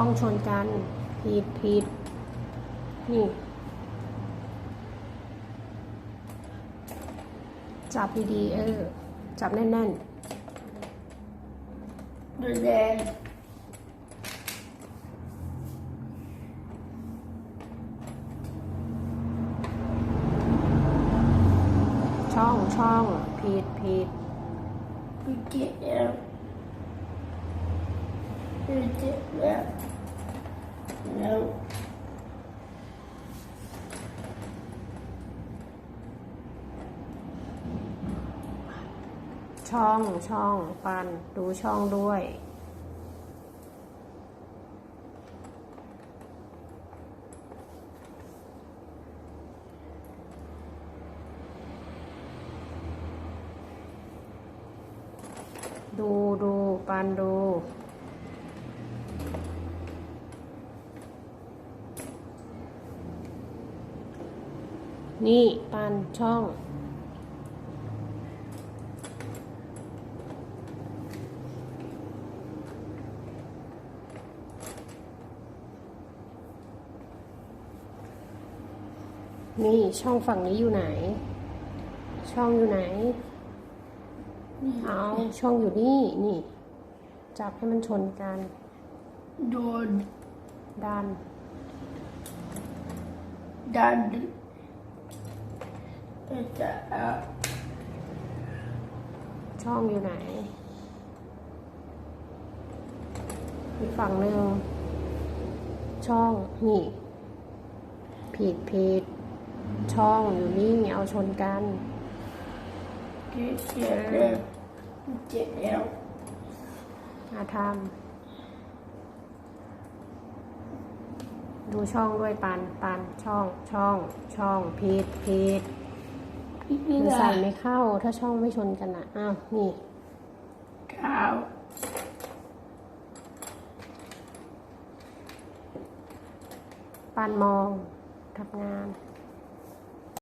ช่องชนกัน ผิดผิด นี่ จับดีๆ เออ จับแน่นดูแดงๆช่องช่องผิดผิดดูเจ็บแล้วดู เจ็บแล้วแล้วช่องช่องปันดูช่องด้วย ดูดูปันดู นี่ปันช่องนี่ช่องฝั่งนี้อยู่ไหน ช่องอยู่ไหน เอาช่องอยู่นี่ นี่ จับให้มันชนกัน โดนดันดัน จะช่องอยู่ไหน อีกฝั่งหนึ่ง ช่องนี่ ผิดผิด ช่องอยู่นี่ เอาชนกันเจ็บแล้วเจ็บแล้วอาทำดูช่องด้วยปันปันช่องช่อง ช่องผิดผิด พี่มันลาใส่ไม่เข้าถ้าช่องไม่ชนกันอะอ้าวนี่เท้าปานมองทำงาน